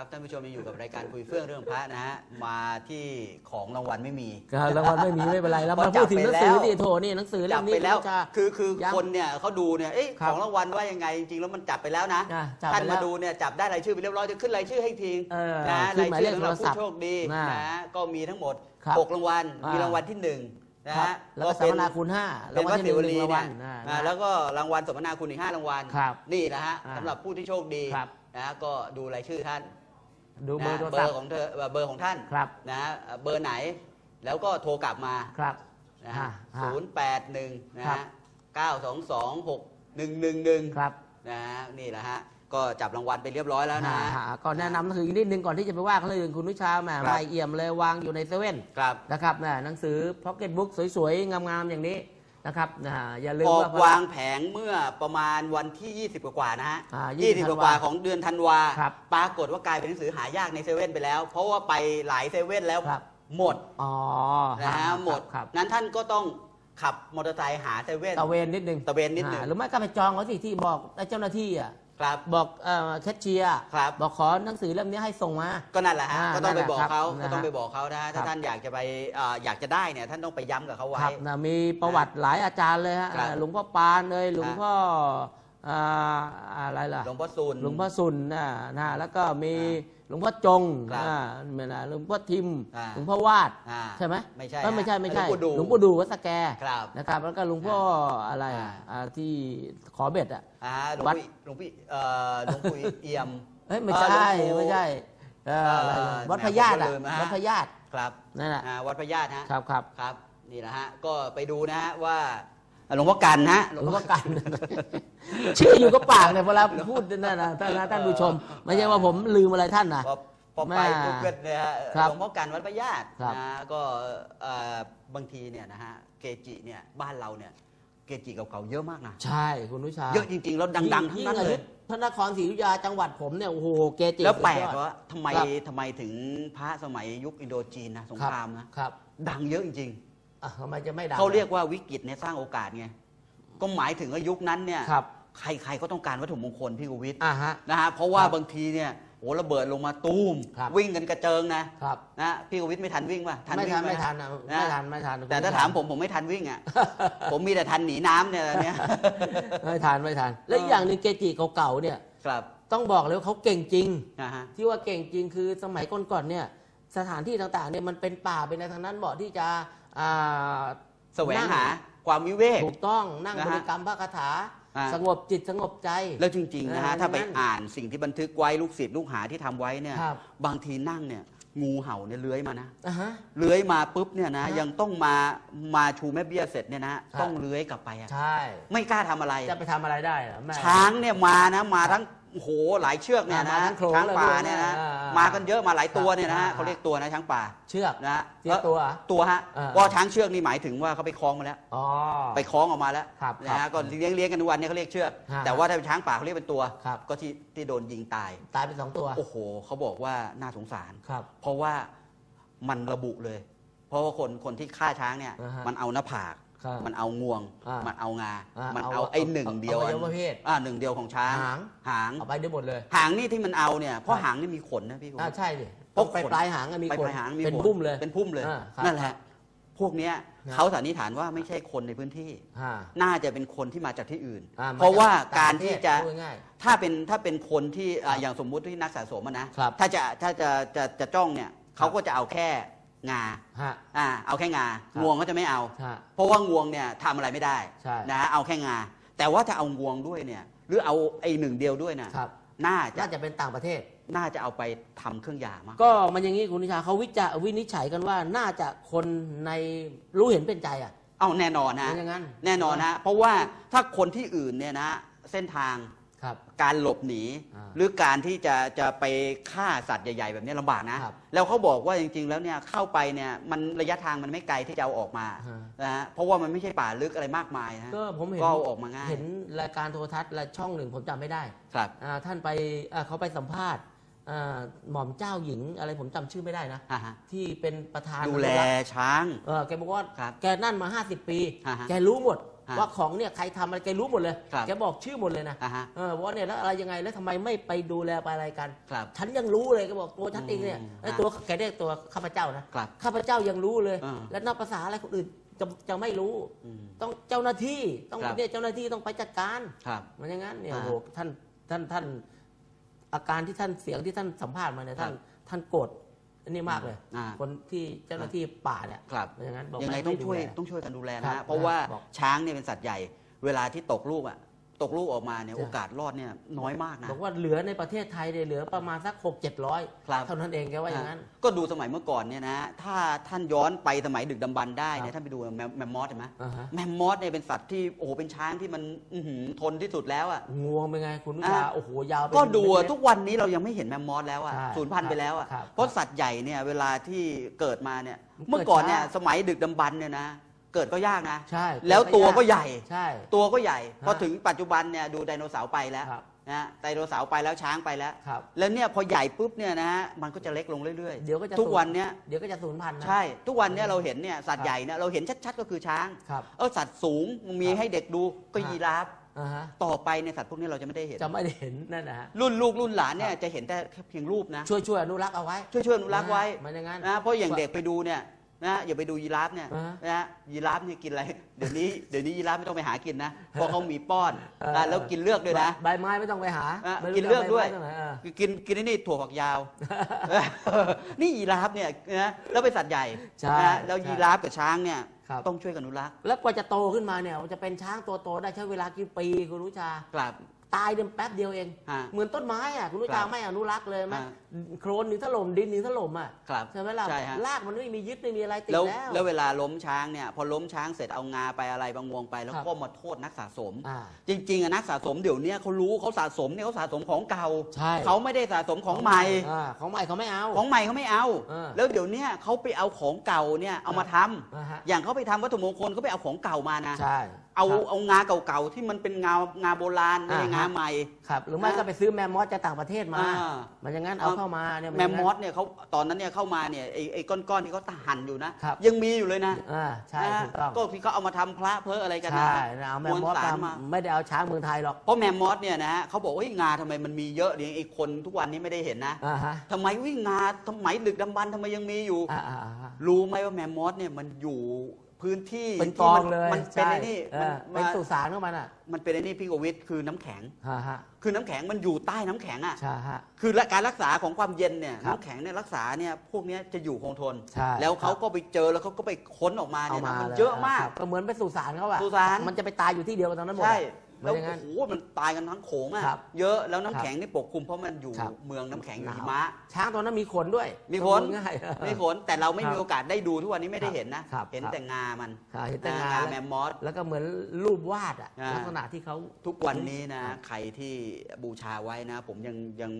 ครับท่านผู้ชมยังอยู่กับรายการคุยเฟื่องเรื่องพระนะฮะมาที่ของรางวัลไม่มีครับรางวัลไม่มีไม่เป็นไรแล้วเพมาราะพูดถึงหจันับงไปสือแล้วที่โถนี่หนังสือเล่จับมไปนี้แล้วคุณชาคือคือยังคนเนี่ยเขาดูเนี่ยเอ๊ะครัขบองรางวัลว่ายังไงจริงๆแล้วมันจับไปแล้วนะอะจับไปท่านแล้มาวดูเนี่ยจับได้รายชื่อไปเรียบร้อยจะขึ้นรายชื่อให้ทีเออนะขึ้รานยหมายชื่อเลขสำหรับโทรศัผู้พท์โชคดีน่ะนะก็มีทั้งหมดครับหกรางวัลอ่ามีมีรางวัลที่หนึ่งนะครับฮะแล้วก็สัเป็มมนาคูณห้าเป็นวัดที่ศิวหลีนึ่งรางวัเนี่ยลนะอ่านะแล้วก็รางวัลสมนาคุณอีกห้ารางวัลครับนี่นะฮะอ่าสำหรับผู้ที่โชคดีครับนะฮะก็ดูรายชื่อท่าน ดูเบอร์นะโทรเบศัอพท์ร์ของเธอเบอร์ของท่านครับ นะฮะเบอร์ไหนแล้วก็โทรกลับมาครับ นะอ่าฮะอ่าศูนย์แปดหนึ่งนะครัฮะบ เก้าสองสองหกหนึ่งหนึ่งหนึ่งครับนะฮะนี่แหละฮะก็จับรางวัลไปเรียบร้อยแล้วนะฮะ อ่าก่อนแนะนำหนังสืออีกนิดนึงก่อนที่จะไปว่าเขาเลยคุณนุชาแหมครับ ไม่เอี่ยมเลยวางอยู่ในเซเว่นครับ นะครับนะหนังสือพ็อกเก็ตบุ๊กสวยๆ งามๆ อย่างนี้ นะครับนะอย่าลืมออกว่า วางแผงเมื่อประมาณวันที่ 20 กว่าๆนะฮะอ่ายี่สิบธันกว่าๆของเดือนธันวาครับปรากฏว่ากลายเป็นหนังสือหายากในเซเว่นไปแล้ว เพราะว่าไปหลายเซเว่นแล้วครับ หมดอ๋อนะฮะครับหมด ครับนั้นท่านก็ต้องขับมอเตอร์ไซค์หาเซเว่น ตะเวนนิดนึงตะเวนนิดหนึ่งอ่าหรือไม่ก็ไปจองเขาสิที่บอกเจ้าหน้าที่อะ ครับ บอกเอ่อแคชเชียร์ครับ บอกขอหนังสือเล่มนี้ให้ส่งมา ก็นั่นแหละฮะอ่าก็ต้องไปบอกเขานั่นแหละครับก็ต้องไปบอกเขานะฮะถ้าครับ ท่านอยากจะไปเอ่ออยากจะได้เนี่ยท่านต้องไปย้ำกับเขาไว้ครับนะมีประวัติหลายอาจารย์เลยฮะครับอ่าหลวงพ่อปานเลยหลวงพ่อ อ่าอะไรล่ะหลวงพ่อซุน หลวงพ่อสุนนะนะแล้วก็มีอ่าหลวงพ่อจงครับอ่าไม่นะหลวงพ่อทิมอ่าหลวงพ่อวาดอ่าใช่ไหมไม่ใช่เอ้ยไม่ใช่ฮะไม่ใช่หลวงปู่ดูหลวงพ่อดูวัดสแกครับนะครับ แล้วก็หลวงพ่ออะไรอะอ่า อ่าที่ขอเบ็ดอะ อ่าหลวงวัด พี่หลวงพี่เอ่อหลวงปู่เอี่ยมเอ้ยไม่เอ่อใช่หลวงปู่ ไม่ใช่เอ่ออะไรเอ่อวัดพญาตอะผมก็ลืมนะฮะ วัดพญาตครับนั่นแหละอ่าวัดพระญาติฮะ ครับครับ ครับนี่นะฮะก็ไปดูนะฮะว่า หลวงพ่อกันนะฮะหลวงพ่อกัน ชื่ออยู่กับปากเนี่ยเวลาพูดนั่นนะท่านนะท่านผู้ชม ไม่ใช่ว่าผมลืมอะไรท่านนะพอพอไปแม่ปุ๊บก็เนี่ยฮะครับหลวงพ่อกันวัดพระญาติครับนะก็เอ่อบางทีเนี่ยนะฮะเกจิเนี่ยบ้านเราเนี่ยเกจิเก่าๆเยอะมากนะใช่คุณนุชาเยอะจริงๆแล้วดังๆทั้งนั้นยิ่เลอายพระนครศรีอยุธยาจังหวัดผมเนี่ยโอ้โหเกจิแล้วแปลกสุดยอดว่าทำไมครับทำไมถึงพระสมัยยุคอินโดจีนนะสงครามนะครับดังเยอะจริง อะทำไมจะไม่ดัๆงเขาเรียกว่าวิกฤตเนี่ยสร้างโอกาสไงก็หมายถึงว่ายุคนั้นเนี่ยครับ ใครๆก็ต้องการวัตถุมงคลพี่กวิทย์อ่าฮะ นะฮะเพราะว่าครับบางทีเนี่ยโอ้ระเบิดลงมาตูมครับ วิ่งกันกระเจิงนะครับ นะพี่กวิทย์ไม่ทันวิ่งป่ะไม่วิ่งทันหไม่ทันนะนะไม่ทันไม่ทันแต่ถ้าถามผมผมไม่ทันวิ่งอะ ผมมีแต่ทันหนีน้ำเนี่ยเนี่ยไม่ทันไม่ทัน และอีกอย่างหนึ่งเกจิเก่าๆเนี่ย ครับต้องบอกเลยว่าเขาเก่งจริง นะฮะ ที่ว่าเก่งจริงคือสมัยก่อนๆเนี่ย สถานที่ต่างๆเนี่ยมันเป็นป่าเป็นอะไรทางนั้นเหมาะที่จะอ่าแสวงหาความวิเวก ถูกต้องนั่งนะบฮะริกรรมพระคาถา อ่า สงบจิตสงบใจ แล้วจริงๆนะฮะเออถ้าไปนั่นอ่านสิ่งที่บันทึกไว้ลูกศิษย์ลูกหาที่ทำไว้เนี่ยครับ บางทีนั่งเนี่ยงูเห่าเนี่ยเลื้อยมานะ อ่าฮะ เลื้อยมาปุ๊บเนี่ยนะฮะยังต้องมามาชูแม่เบี้ยเสร็จเนี่ยนะครับต้องเลื้อยกลับไปอะใช่ ไม่กล้าทำอะไร จะไปทำอะไรได้เหรอแม่ ช้างเนี่ยมานะมาทั้งโอ้โหหลายเชือกเนี่ยมานะทั้งโขลงช้างป่าเลยเนี่ยนะอ่าอ่า มากันเยอะมาหลายตัวครับเนี่ยนะฮะอ่าเขาเรียกตัวนะช้างป่าเชือกนะฮะเชือกตัวเหรอ ตัวฮะอ่าก็ช้างเชือกนี่หมายถึงว่าเขาไปคล้องมาแล้ว อ๋อ ไปคล้องออกมาแล้วครับนะฮะครับก็เลี้ยงเลี้ยงกันทุกวันเนี่ยเขาเรียกเชือก ฮะแต่ว่าถ้าเป็นช้างป่าเขาเรียกเป็นตัว ครับ ก็ที่ที่โดนยิงตาย ตายไปสองตัว โอ้โหเขาบอกว่าน่าสงสาร ครับ เพราะว่ามันระบุเลย เพราะว่าคนคนที่ฆ่าช้างเนี่ย อ่าฮะมันเอาหน้าผาก ครับมันเอางวง อ่ามัมันเอางา อ่ามันเอาเอาไอ้หนึ่งเอาเดียวอวัยวะเพศอ่าหนึ่งเดียวของช้างหาง หาง เอาไปได้หมดเลย หางนี่ที่มันเอาเนี่ยเพราะครับหางนี่มีขนนะพี่คุณอ่าใช่ดิเพราะต้องไปขนปลายหางอะมีไปขนปลายหางมีเป็นขพุ่มเลย เป็นพุ่มเลยอ่าครับนั่นแหละพวกเนี้ยนะ เขาสันนิษฐานว่าไม่ใช่คนในพื้นที่ อ่า น่าจะเป็นคนที่มาจากที่อื่น อ่เพราะว่าต่การปะเทที่ศจะพูดง่าย ถ้าเป็นถ้าเป็นคนที่อ่าครับอย่างสมมุติที่นักสะสมอะนะครับถ้าจะถ้าจะจะจะจ้องเนี่ยเขาก็จะเอาแค่ งาฮะ อ่าเอาแค่งาครับ งวงเขาจะไม่เอา ฮะ เพราะว่างวงเนี่ยทำอะไรไม่ได้ใช่นะเอาแค่งา แต่ว่าถ้าเอางวงด้วยเนี่ย หรือเอาไอ้หนึ่งเดียวด้วยนะครับ น่าจะน่าจะเป็นต่างประเทศ น่าจะเอาไปทำเครื่องยามากก็มันอย่างนี้คุณนิชาเขาวิจารวินิจฉัยกันว่าน่าจะคนในรู้เห็นเป็นใจอะเอาแน่นอนนะ เป็นอย่างนั้น แน่นอนนะ เพราะว่าถ้าคนที่อื่นเนี่ยนะ เส้นทาง ครับ การหลบหนี อ่าหรือการที่จะจะไปฆ่าสัตว์ใหญ่ๆ แบบนี้ลำบากนะ ครับแล้วเขาบอกว่าจริงๆแล้วเนี่ยเข้าไปเนี่ยมันระยะทางมันไม่ไกลที่จะเอาออกมาฮะ นะฮะเพราะว่ามันไม่ใช่ป่าลึกอะไรมากมายนะก็ผมเห็นก็เอาออกมาง่าย เห็นรายการโทรทัศน์และช่องหนึ่งผมจำไม่ได้ครับ อ่าท่านไปอ่าเขาไปสัมภาษณ์อ่าหม่อมเจ้าหญิงอะไรผมจำชื่อไม่ได้นะ อ่าฮะ ที่เป็นประธานดูแลช้าง เออแกบอกว่าครับแกนั่นมา 50 ปี อ่าฮะ แกรู้หมด ฮะว่าของเนี่ยใครทำอะไรแกรู้หมดเลยครับ แกบอกชื่อหมดเลยนะอ่าฮะ เออว่าเนี่ยแล้วอะไรยังไงแล้วทำไมไม่ไปดูแลไปอะไรกัน ครับ ฉันยังรู้เลยแกบอกตัวฉันเองเนี่ยอืมไอ้ตัวแกเรียกตัวข้าพเจ้านะครับข้าพเจ้ายังรู้เลย อ่า แล้วนับภาษาอะไรคนอื่นจะจะไม่รู้ อืม ต้องเจ้าหน้าที่ต้องครับ เนี่ยเจ้าหน้าที่ต้องไปจัดการ ครับ มันอย่างนั้นเนี่ยอ่าโอ้โหท่านท่านท่านอาการที่ท่านเสียงที่ท่านสัมภาษณ์มาเนี่ยท่านท่านโกรธอั นนี้มากเลย อ่าคนที่เจ้าหน้าที่ป่าเนี่ยครับมันอย่างนั้นบอกยังไงม่ต้องช่วยดูแล ต้องช่วยกันดูแลครันะบเพราะว่าบอกช้างเนี่ยเป็นสัตว์ใหญ่ เวลาที่ตกลูกอะ ตกลูกออกมาเนี่ยใช่โอกาสรอดเนี่ยน้อยมากนะบอกว่าเหลือในประเทศไทยเนี่ยเหลือประมาณสักหกเจ็ดร้อยครับเท่านั้นเองแกว่าอย่างนั้น ก็ดูสมัยเมื่อก่อนเนี่ยนะถ้าท่านย้อนไปสมัยดึกดำบรรพ์ได้เนี่ครัยบท่านไปดูแมมแมมมอสเห็นไหมอ่าฮะแมมมอสเนี่ยเป็นสัตว์ที่โอ้โหเป็นช้างที่มันอื้อหือทนที่สุดแล้วอะงวงเป็นไงคุณนุชาอะโอ้โหยาวเป็นก็ดูอะเม็ทุกวันนี้เรายังไม่เห็นแมมมอสแล้วอะใช่สูญพันธุ์ไปแล้วอะครับเพราะสัตว์ใหญ่เนี่ยเวลาที่เกิดมาเนี่ยมันเกิดเมื่อก่อนเนี่ยช้าสมัยดึกดำบรรพ์เนี่ยนะ เกิดก็ยากนะ ใช่แล้วตัวก็ใหญ่ ใช่ ตัวก็ใหญ่ฮะพอถึงปัจจุบันเนี่ยดูไดโนเสาร์ไปแล้วครับนะไดโนเสาร์ไปแล้วช้างไปแล้ว ครับ แล้วเนี่ยพอใหญ่ปุ๊บเนี่ยนะฮะมันก็จะเล็กลงเรื่อยเดี๋ยวก็จะทุกวันเนี้ยเดี๋ยวก็จะสูญพันธุ์นะ ใช่ ทุกวันเนี่ยเราเห็นเนี่ยสัตครัว์บ ใหญ่เนี่ยเราเห็นชัดๆก็คือช้าง ครับ เออสัตว์สูงมีครับ ให้เด็กดูก็ฮะยีราฟอ่าฮะต่อไปในยสัตว์พวกนี้เราจะไม่ได้เห็น จะไม่ได้เห็นนั่นนะฮะ รุ่นลูกรุ่นหลานเนี่คยรับจะเห็นแต่เพียงรูปนะช่วยช่วยอนุรักษ์เอาไว้ช่วยช่วยอนุรักษ์ไว้ มันอย่างนั้น นะเพราะอย่างเด็กไปดูเนี่ย นะอย่าไปดูยีราฟเนี่ยอ่าฮะนะยีราฟเนี่ยกินอะไร เดี๋ยวนี้เดี๋ยวนี้ยีราฟไม่ต้องไปหากินนะเพราะเขามีป้อนนะแล้วกินเลือกด้วยนะใบไม้ไม่ต้องไปหาอะไม่รู้กินเลือกด้วยจะาใบไม้ตรงไหนอะคือกินกินไอ้นี่ถั่วฝักยาว นี่ยีราฟเนี่ยนะแล้วเป็นสัตว์ใหญ่ใช่นะแล้วใช่ยีราฟกับช้างเนี่ยครับต้องช่วยกันอนุรักษ์แล้วกว่าจะโตขึ้นมาเนี่ยมันจะเป็นช้างตัวโตได้ใช้เวลากี่ปีคุณรู้ชากลับ ตายเดิมแป๊บเดียวเอง ฮะเหมือนต้นไม้อะคุณรู้ครัชาบไม่อนุรักษ์เลยไหมฮะโครนหนึ่งถล่มดินหนึ่งถล่มอะครับใช่ไหมล่ะใช่ฮะ รากมันไม่มียึดไม่มีอะไรติดแล้วแล้วแล้วเวลาล้มช้างเนี่ย พอล้มช้างเสร็จเอางาไปอะไรบางวงไป แล้วครับ ก็มาโทษนักสะสม อ่า จริงๆอะนักสะสมเดี๋ยวเนี้เขารู้เขาสะสมเนี่ยเขาสะสมของเก่าใช่ เขาไม่ได้สะสมของใหม่อ่าของใหม่เขาไม่เอา ของใหม่เขาไม่เอา เออแล้วเดี๋ยวเนี้ยเขาไปเอาของเก่าเนี่ยเอามาทำอ่าฮะ อย่างเขาไปทำวัตถุมงคลเขาไปเอาของเก่ามานะ ใช่ เอาครับ เอางาเก่าๆที่มันเป็นงางาโบราณไม่ใช่อ่าฮะงาใหม่ ครับหรือไม่นะก็ไปซื้อแมมมอสจากต่างประเทศมา อ่ามันอย่างนั้นเอาเข้ามาเนี่ยแมนมย่างมนั้นอสเนี่ยเขาตอนนั้นเนี่ยเข้ามาเนี่ยไอ้ไอ้ก้อนๆที่เขาหั่นอยู่นะ ครับ ยังมีอยู่เลยนะอ่าใช่นะถูกต้องก็ที่เขาเอามาทำพระเพออะไรกันนะใช่นะเอาแมมมอสวลสารมามา ไม่ได้เอาช้างเมืองไทยหรอกเพราะแมมมอสเนี่ยนะฮะเขาบอกว่าเฮ้ยงาทำไมมันมีเยอะเดี๋ยวไอ้คนทุกวันนี้ไม่ได้เห็นนะอ่าฮะทำไมวิ่งงาทำไมดึกดำบรรพ์ทำไมยังมีอยู่ อ่าอ่าอ่า รู้ไหมว่าแมมมอสเนี่ยมันอยู่ พื้นที่เป็นกที่องมันเลยมันเป็นใช่ไอ้นี่เอมันอเป็นมาสุสานของมันอะมันเป็นไอ้นี่พี่โกวิทคือน้ำแข็งฮ่าฮะคือน้ำแข็งมันอยู่ใต้น้ำแข็งอะ ใช่ฮะ คือการรักษาของความเย็นเนี่ยครับน้ำแข็งเนี่ยรักษาเนี่ยพวกเนี้ยจะอยู่คงทน ใช่แล้วเขาครับก็ไปเจอแล้วเขาก็ไปค้นออกมาเอาเนี่ยมานะมันลเยอะมาก ครับก็เหมือนเป็นสุสานเขาอะสุสาน มันจะไปตายอยู่ที่เดียวกันตอนนั้นหมดอะใช่มั แล้วนอย่างนั้นโอ้โหมันตายกันทั้งโขงอะครับเยอะแล้วน้ำครับแข็งนี่ปกคลุมเพราะมันอยู่ครับ เมืองน้ำแข็งอยู่หนาวหิมะ ช้างตัวนั้นมีขนด้วยมีขน ง่าย ไม่ขนแต่เราไม่ครับมีโอกาสได้ดูทุกวันนี้ไม่ได้ครับเห็นนะ ครับเห็นครับ แต่งามันค่ะเห็นแต่งางาแล้วแมมมอส แล้วก็เหมือนรูปวาดอะอ่า ลักษณะที่เขา ทุกวันนี้นะใครที่บูชาไว้นะ ผมยังยัง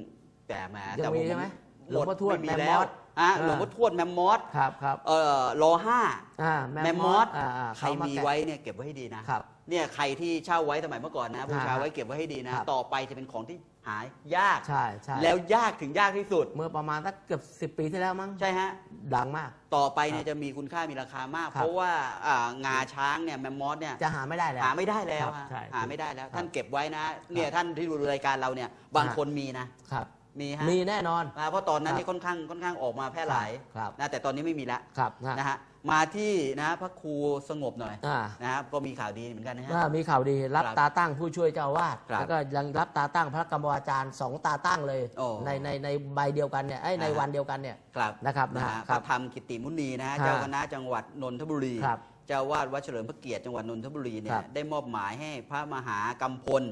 แต่แหมยังแต่มีผมใช่ไหมหลหมวงดพ่อทวดไม่มีแมมแล้มวอสอะอ่า หลวงพ่อทวดแมมมอสครับครับเอ่อรอห้าอ่าแมมมอสอ่าอ่าใครเขาามีแกะไว้เนี่ยเก็บไว้ให้ดีนะครับ เนี่ยใครที่เช่าไว้สมัยเมื่อก่อนนะบูชาอ่าไว้เก็บไว้ให้ดีนะ ครับ ต่อไปจะเป็นของที่หายาก ใช่ใช่แล้วยากถึงยากที่สุด เมื่อประมาณสักเกือบสิบปีที่แล้วมั้งใช่ฮะ ดังมาก ต่อไปเนี่ยจะมีคุณค่ามีราคามาก ครับ เพราะว่าอ่างาช้างเนี่ยแมมมอสเนี่ย จะหาไม่ได้แล้ว หาไม่ได้แล้วครับฮะใช่หาไม่ได้แล้ว ครับท่านเก็บไว้นะ เนี่ยท่านที่ดูรายการเราเนี่ย บางฮะคนมีนะ ครับ มีฮะมีแน่นอน นะเพราะตอนนั้นครับ นี่ค่อนข้างค่อนข้างออกมาแพร่หลายครับนะแต่ตอนนี้ไม่มีแล้วครับนะนะฮะ มาที่นะพระครูสงบหน่อยอ่า นะครับก็มีข่าวดีเหมือนกันนะฮะ ว่ามีข่าวดีรับครับตาตั้งผู้ช่วยเจ้าอาวาสครับแล้วก็ยังรับตาตั้งพระกรรมวาจารย์สองตาตั้งเลยโอ้ในในในใบเดียวกันเนี่ยไอ้ยในอ่าฮะ วันเดียวกันเนี่ย ครับนะครับนะนะฮะฮะพครัระบธรรมกิติมุนีนะฮะฮะเจ้าคณะจังหวัดนนทบุรีครับเจ้าวาดวัดเฉลิมพระเกียรติจังหวัดนนทบุรีเนี่ครัยบได้มอบหมายให้พระมหากำพล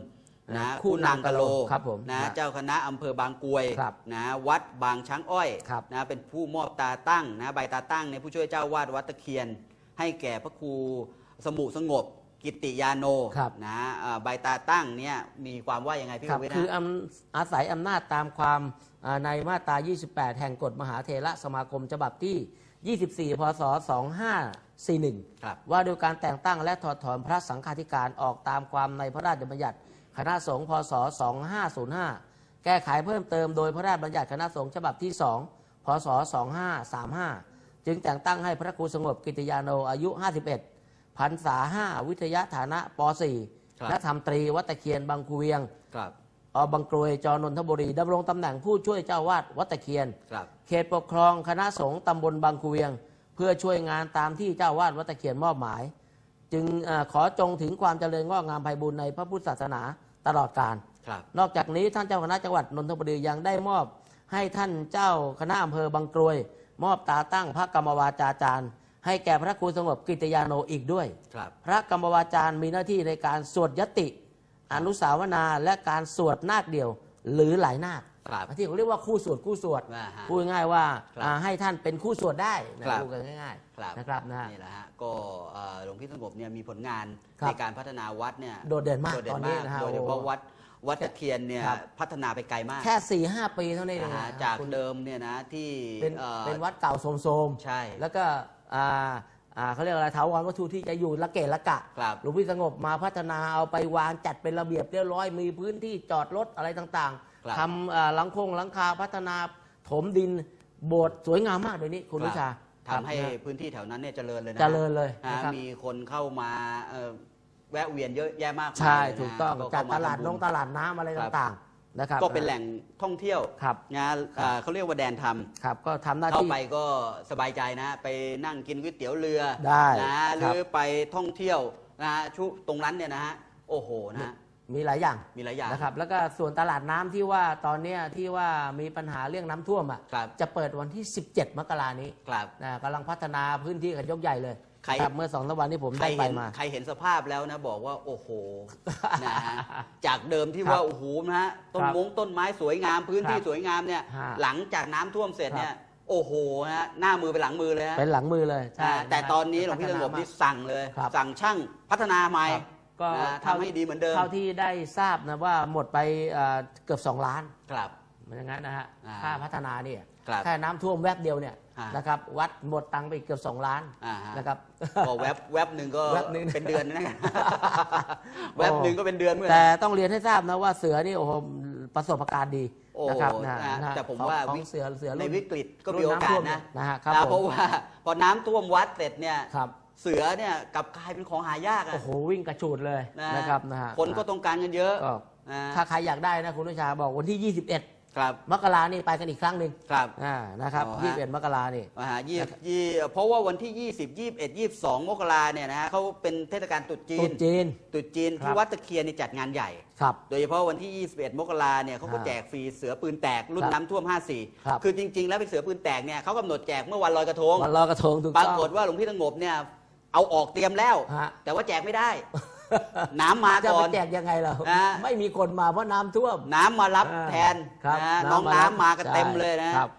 นะคู่คู่นางกะโลครับผมนะครับเจ้าคณะอำเภอบางกรวยครับนะวัดบางช้างอ้อยครับนะเป็นผู้มอบตาตั้งนะใบตาตั้งในยผู้ช่วยเจ้าวาดวัดตะเคียน ให้แก่พระครูสมุสงบกิติยาโนครับนะอ่าใบตาตั้งเนี่ยมีความว่ายังไงพี่ครับกวิทคือนะอำอาศัยอำนาจตามความอ่าในมาตรา 28 แห่งกฎมหาเถระสมาคมฉบับที่ 24 พศ 2541ครับว่าโดยการแต่งตั้งและถอดถอนพระสังฆาธิการออกตามความในพระราชบัญญัติ คณะสงฆ์พศ 2505 แก้ไขเพิ่มเติมโดยพระราชบัญญัติคณะสงฆ์ฉบับที่ 2 พศ 2535 จึงแต่งตั้งให้พระครูสงบกิติยาโนอายุ 51พันษาห้าวิทยาฐานะปครับ .4 และทำตรีวัดตะเคียนบางคูเวียงครับอบางกรวยจอนนทบุรีดำรงตำแหน่งผู้ช่วยเจ้าวาดวัดตะเคียนครับเขตปกครองคณะสงฆ์ตำบลบางคูเวียง เพื่อช่วยงานตามที่เจ้าวาดวัดตะเคียนมอบหมาย จึงเออขอจงถึงความเจริญงอกงามไพบูรณ์ในพระพุทธศาสนา ตลอดกาลครับ นอกจากนี้ท่านเจ้าคณะจังหวัดนนทบุรียังได้มอบให้ท่านเจ้าคณะอำเภอบางกรวย มอบตาตั้งพระกรรมวาจาจารย์ ให้แก่พระครูสงบกิตยาโนอีกด้วย ครับ พระกรรมวาจารย์มีหน้าที่ในการสวดยติ อนุสาวนาและการสวดนาคเดียว หรือหลายนาค ครับที่เขาเรียกว่าคู่สวดคู่สวดอ่าฮะพูดง่ายๆว่าครับอ่าให้ท่านเป็นคู่สวดได้นะครับพูดกันง่ายครับๆนะครับนะฮะนี่แหละฮะก็เอ่อหลวงพี่สงบเนี่ยมีผลงานครับในการพัฒนาวัดเนี่ยโดดเด่นมากโดดเด่ตอนนนี้มากนะฮะโดยเฉพาะโอ้วัดวัดตะเคียนเนี่ยครับ พัฒนาไปไกลมากแค่สี่ห้าปีเท่านี้เองนะฮะนะจากคุณเดิมเนี่ยนะที่เป็นอ่อเป็นวัดเก่าโสมๆใช่แล้วก็อ่าอ่าเขาเรียกอะไรถาวรวัตถุที่จะอยู่ละเกะละกะครับหลวงพี่สงบมาพัฒนาเอาไปวางจัดเป็นระเบียบเรียบร้อยมีพื้นที่จอดรถอะไรต่าง ครับๆทำอ่าหลังคงหลังคาพัฒนาถมดินโบสถ์สวยงามมากเดี๋ยวนี้คุณครับวิชาทำให้ครับ พื้นที่แถวนั้นเนี่ยเจริญเลยนะเจริญเลยฮะนะครับ มีคนเข้ามาเอ่อแวะเวียนเยอะแยะมากมายใช่เลยนะถูกต้องก็จัดเข้ตลาดทำบุญ ลงตลาดน้ำอะไรครับ ต่างๆนะครับก็เป็นแหล่งท่องเที่ยวครับงานอ่าเขาเรียกว่าแดนธรรม ครับก็ทำหน้าเข้าที่ ไปก็สบายใจนะ ไปนั่งกินก๋วยเตี๋ยวเรือได้นะหครัรืบอไปท่องเที่ยวนะชุตรงนั้นเนี่ยนะฮะโอ้โหนะฮะ มีหลายอย่างมีหลายอย่างนะครับแล้วก็ส่วนตลาดน้ำที่ว่าตอนเนี้ยที่ว่ามีปัญหาเรื่องน้ำท่วมอะครับ จะเปิดวันที่ 17 มกรานี้ครับ นะกำลังพัฒนาพื้นที่กันยกใหญ่เลยใครครับเมื่อสองสามวันที่ผมใครได้ไปเห็นมา ใครเห็นสภาพแล้วนะบอกว่าโอ้โห นะฮะจากเดิมที่ครับว่าโอ้โหนะฮะต้นครับมงต้นไม้สวยงามพื้นที่ครับสวยงามเนี่ย ฮะหลังจากน้ำท่วมเสร็จครับเนี่ยโอ้โหนะฮะหน้ามือไปหลังมือเลยฮะเป็นหลังมือเลยใช่อ่าแต่ะครับตอนนี้หลวงพี่สงบพัฒนานี่สั่งเลย ครับสั่งช่างพัฒนาใหม่ครับ ก็นะเท่าทำให้ดีเหมือนเดิมเท่าที่ได้ทราบนะว่าหมดไปเอ่อเกือบ 2 ล้านครับเหมือนอย่างนั้นนะฮะอ่าค่าพัฒนาเนี่ยครับแค่น้ำท่วมแวบเดียวเนี่ยอ่านนะครับวัดหมดตังค์ไปเกือบ 2 ล้านอ่าฮะนะครับก็แวบแวบหนึ่งก็แวบหนึ่งเป็นเดือนนะแวบหนึ่งก็เป็นเดือนเหมือนแต่กันต้องเรียนให้ทราบนะว่าเสือนี่โอ้โหประสบการณ์ดีโอ้นะครับนะนะนะแต่ผมของว่าของวิเสือเสือในรุ่นวิกฤตก็มีรุ่โอนน้ำกาท่สวมนะนะฮะครับนะผมเพราะว่าพอน้ำท่วมวัดเสร็จเนี่ยครับ เสือเนี่ยกลับกลายเป็นของหายากอะโอ้โหวิ่งกระชูดเลยนะนะครับนะฮะคนก็ต้องการกันเยอะก็นะถ้าใครอยากได้นะคุณนุชาบอกวันที่ 21 ครับ มกรานี่ไปกันอีกครั้งหนึ่งครับอ่านะครับอ๋อฮะ ยี่สิบเอ็ดมกรานี่อ่ายี่ยี่เพราะว่าวันที่ 20 21 22 มกราเนี่ยนะฮะเขาเป็นเทศกาลตรุษจีตุ๊นจีน ตรุษจีนครัที่บ วัดตะเคียนนี่จัดงานใหญ่ ครับ โดยเฉพาะวันที่ 21 มกราเนี่ยเขาก็อ่าแจกฟรีเสือปืนแตกรุ่นครับน้ำท่วม ครับ 54 คือจริง ๆ แล้วเป็นเสือปืนแตกเนี่ยเขากำหนดแจกเมื่อวันลอยกระทง วันลอยกระทงถูกปราต้อง กฏว่าหลวงพี่สงบเนี่ย เอาออกเตรียมแล้ว ฮะ แต่ว่าแจกไม่ได้ น้ำมาจะก่ไปอน แจกยังไงเรานะ ไม่มีคนมาเพราะน้ำท่วม น้ำมารับอ่าแทนครับนะน้ำน้องมารับน้ำมากันใช่เต็มเลยนะครับ